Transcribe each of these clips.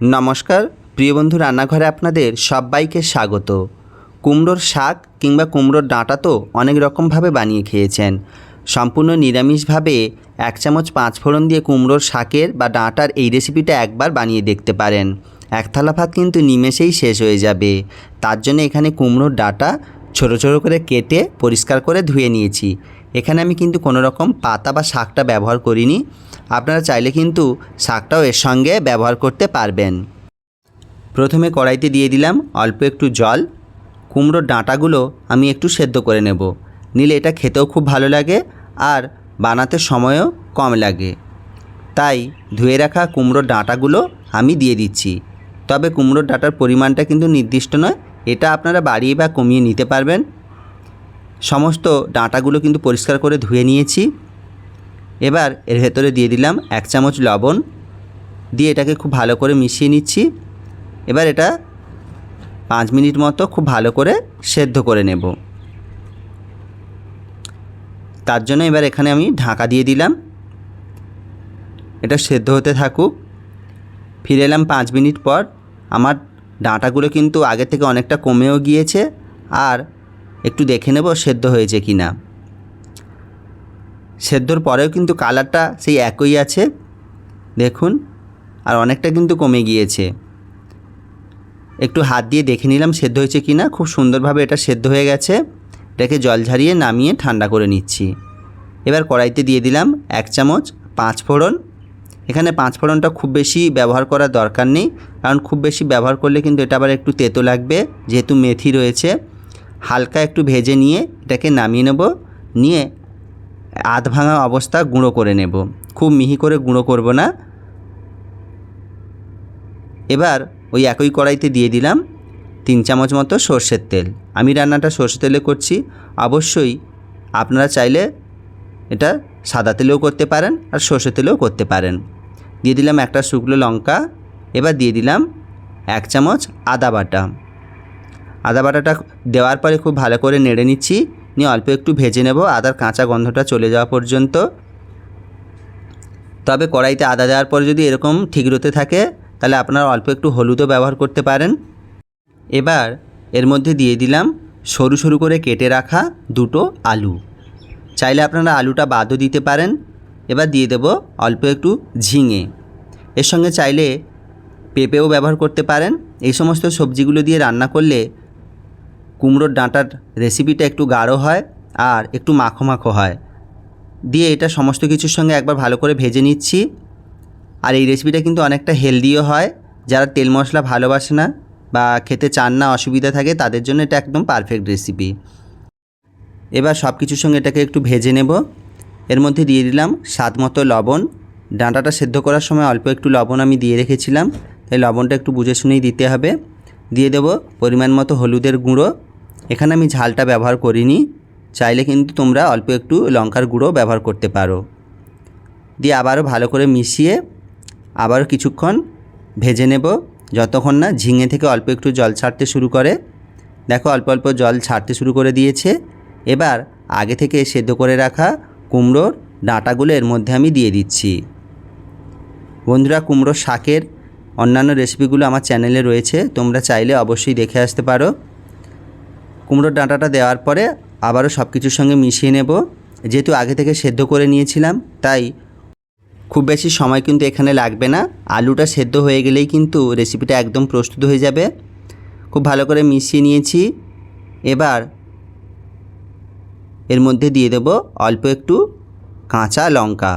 নমস্কার, প্রিয় বন্ধু রান্নাঘরে আপনাদের সবাইকে স্বাগত। কুমড়োর শাক কিংবা কুমড়োর ডাঁটা তো অনেক রকমভাবে বানিয়ে খেয়েছেন। সম্পূর্ণ নিরামিষভাবে এক চামচ পাঁচ ফোড়ন দিয়ে কুমড়োর শাকের বা ডাঁটার এই রেসিপিটা একবার বানিয়ে দেখতে পারেন। এক থালা ভাত কিন্তু নিমেষেই শেষ হয়ে যাবে। তার জন্য এখানে কুমড়োর ডাঁটা ছোটো ছোটো করে কেটে পরিষ্কার করে ধুয়ে নিয়েছি। এখানে আমি কিন্তু কোনো রকম পাতা বা শাকটা ব্যবহার করিনি। আপনারা চাইলে কিন্তু শাকটাও এর সঙ্গে ব্যবহার করতে পারবেন। প্রথমে কড়াইতে দিয়ে দিলাম অল্প একটু জল। কুমড়োর ডাঁটাগুলো আমি একটু সেদ্ধ করে নেব। নিলে এটা খেতেও খুব ভালো লাগে আর বানাতে সময়ও কম লাগে। তাই ধুয়ে রাখা কুমড়োর ডাঁটাগুলো আমি দিয়ে দিচ্ছি। তবে কুমড়োর ডাঁটার পরিমাণটা কিন্তু নির্দিষ্ট নয় এটা আপনারা বাড়িয়ে বা কমিয়ে নিতে পারবেন। সমস্ত ডাঁটাগুলো কিন্তু পরিষ্কার করে ধুয়ে নিয়েছি। এবার এর ভেতরে দিয়ে দিলাম এক চামচ লবণ। দিয়ে এটাকে খুব ভালো করে মিশিয়ে নিচ্ছি। এবার এটা পাঁচ মিনিট মতো খুব ভালো করে সেদ্ধ করে নেব। তার জন্য এবার এখানে আমি ঢাকা দিয়ে দিলাম। এটা সেদ্ধ হতে থাকুক। ফিরে এলাম পাঁচ মিনিট পর। আমার ডাঁটাগুলো কিন্তু আগে থেকে অনেকটা কমেও গিয়েছে আর একটু দেখে নেব সেদ্ধ হয়েছে কি না। সেদ্ধর পরেও কিন্তু কালারটা সেই একই আছে, দেখুন, আর অনেকটা কিন্তু কমে গিয়েছে। একটু হাত দিয়ে দেখে নিলাম সেদ্ধ হয়েছে কি না, খুব সুন্দরভাবে এটা সেদ্ধ হয়ে গেছে। এটাকে জল ঝারিয়ে নামিয়ে ঠান্ডা করে নিচ্ছি। এবার কড়াইতে দিয়ে দিলাম এক চামচ পাঁচ ফোড়ন এখানে পাঁচ ফোড়নটা খুব বেশি ব্যবহার করার দরকার নেই, কারণ খুব বেশি ব্যবহার করলে কিন্তু এটা আবার একটু তেতো লাগবে, যেহেতু মেথি রয়েছে। হালকা একটু ভেজে নিয়ে এটাকে নামিয়ে নেব, নিয়ে আধ ভাঙা অবস্থা গুঁড়ো করে নেব। খুব মিহি করে গুঁড়ো করব না। এবার ওই একই কড়াইতে দিয়ে দিলাম তিন চামচ মতো সর্ষের তেল। আমি রান্নাটা সর্ষের তেলে করছি, অবশ্যই আপনারা চাইলে এটা সাদা তেলেও করতে পারেন আর সর্ষের তেলেও করতে পারেন। দিয়ে দিলাম একটা শুকনো লঙ্কা, এবার দিয়ে দিলাম এক চামচ আদা বাটা। আদা বাটাটা দেওয়ার পরে খুব ভালো করে নেড়ে নিচ্ছি, নিয়ে অল্প একটু ভেজে নেব, আদার কাঁচা গন্ধটা চলে যাওয়া পর্যন্ত। তবে কড়াইতে আদা দেওয়ার পরে যদি এরকম ঠিক রতে থাকে, তাহলে আপনারা অল্প একটু হলুদও ব্যবহার করতে পারেন। এবার এর মধ্যে দিয়ে দিলাম সরু সরু করে কেটে রাখা দুটো আলু। চাইলে আপনারা আলুটা বাদও দিতে পারেন। এবার দিয়ে দেব অল্প একটু ঝিঙে। এর সঙ্গে চাইলে পেঁপেও ব্যবহার করতে পারেন। এই সমস্ত সবজিগুলো দিয়ে রান্না করলে কুমড়োর ডাঁটার রেসিপিটা একটু গাঢ় হয় আর একটু মাখো মাখো হয়। দিয়ে এটা সমস্ত কিছুর সঙ্গে একবার ভালো করে ভেজে নিচ্ছি। আর এই রেসিপিটা কিন্তু অনেকটা হেলদিও হয়। যারা তেল মশলা ভালোবাসে না বা খেতে চান না, অসুবিধা থাকে, তাদের জন্য এটা একদম পারফেক্ট রেসিপি এবার সব কিছুর সঙ্গে এটাকে একটু ভেজে নেব। এর মধ্যে দিয়ে দিলাম স্বাদ মতো লবণ। ডাঁটাটা সেদ্ধ করার সময় অল্প একটু লবণ আমি দিয়ে রেখেছিলাম। তাই লবণটা একটু বুঝে শুনেই দিতে হবে। দিয়ে দেবো পরিমাণ মতো হলুদের গুঁড়ো। এখানে আমি ঝালটা ব্যবহার করিনি। চাইলে কিন্তু তোমরা অল্প একটু লঙ্কার গুঁড়ো ব্যবহার করতে পারো। দিয়ে আবারও ভালো করে মিশিয়ে আবারও কিছুক্ষণ ভেজে নেব। যতক্ষণ না ঝিঙে থেকে অল্প একটু জল ছাড়তে শুরু করে। দেখো অল্প অল্প জল ছাড়তে শুরু করে দিয়েছে। এবার আগে থেকে সেদ্ধ করে রাখা কুমড়োর ডাঁটাগুলো এর মধ্যে আমি দিয়ে দিচ্ছি। বন্ধুরা, কুমড়ো শাকের অন্যান্য রেসিপিগুলো আমার চ্যানেলে রয়েছে, তোমরা চাইলে অবশ্যই দেখে আসতে পারো। কুমড়োর ডাঁটাটা দেওয়ার পরে আবারও সব কিছুর সঙ্গে মিশিয়ে নেব। যেহেতু আগে থেকে সেদ্ধ করে নিয়েছিলাম, তাই খুব বেশি সময় কিন্তু এখানে লাগবে না। আলুটা সেদ্ধ হয়ে গেলেই কিন্তু রেসিপিটা একদম প্রস্তুত হয়ে যাবে। খুব ভালো করে মিশিয়ে নিয়েছি। এবার এর মধ্যে দিয়ে দেব অল্প একটু কাঁচা লঙ্কা।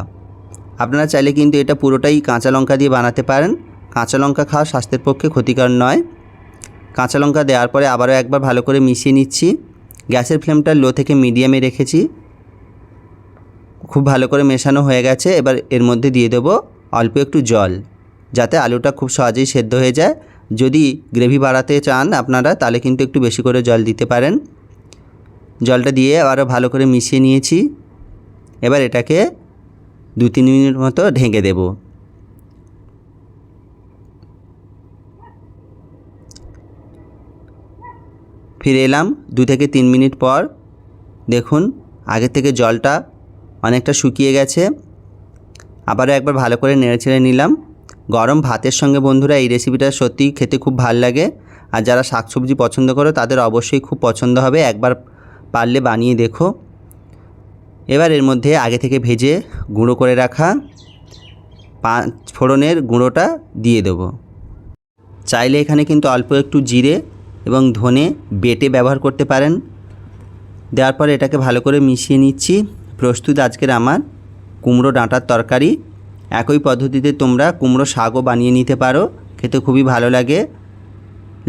আপনারা চাইলে কিন্তু এটা পুরোটাই কাঁচা লঙ্কা দিয়ে বানাতে পারেন। কাঁচা লঙ্কা খাওয়া স্বাস্থ্যের পক্ষে ক্ষতিকর নয়। কাঁচা লঙ্কা দেওয়ার পরে আবারও একবার ভালো করে মিশিয়ে নিচ্ছি। গ্যাসের ফ্লেমটা লো থেকে মিডিয়ামে রেখেছি। খুব ভালো করে মেশানো হয়ে গেছে। এবার এর মধ্যে দিয়ে দেবো অল্প একটু জল, যাতে আলুটা খুব সহজেই সেদ্ধ হয়ে যায়। যদি গ্রেভি বাড়াতে চান আপনারা, তাহলে কিন্তু একটু বেশি করে জল দিতে পারেন। জলটা দিয়ে আরও ভালো করে মিশিয়ে নিয়েছি। এবার এটাকে দু তিন মিনিট মতো ঢেকে দেব। ফিরে এলাম দু থেকে তিন মিনিট পর। দেখুন, আগের থেকে জলটা অনেকটা শুকিয়ে গেছে। আবারও একবার ভালো করে নেড়ে ছেড়ে নিলাম। গরম ভাতের সঙ্গে বন্ধুরা এই রেসিপিটা সত্যিই খেতে খুব ভালো লাগে। আর যারা শাকসবজি পছন্দ করো তাদের অবশ্যই খুব পছন্দ হবে। একবার পারলে বানিয়ে দেখো। এবার এর মধ্যে আগে থেকে ভেজে গুঁড়ো করে রাখা পাঁচ ফোড়নের গুঁড়োটা দিয়ে দেবো। চাইলে এখানে কিন্তু অল্প একটু জিরে এবং ধনে বেটে ব্যবহার করতে পারেন। দেওয়ার পর এটাকে ভালো করে মিশিয়ে নিচ্ছি। প্রস্তুত আজকের আমার কুমড়ো ডাঁটার তরকারি। একই পদ্ধতিতে তোমরা কুমড়ো শাকও বানিয়ে নিতে পারো। খেতে খুবই ভালো লাগে।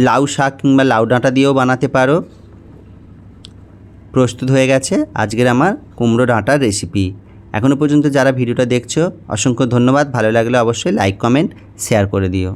লাউ শাক কিংবা লাউ ডাঁটা দিয়েও বানাতে পারো। প্রস্তুত হয়ে গেছে আজকের আমার কুমড়ো ডাঁটার রেসিপি এখনও পর্যন্ত যারা ভিডিওটা দেখছ, অসংখ্য ধন্যবাদ। ভালো লাগলে অবশ্যই লাইক কমেন্ট শেয়ার করে দিও।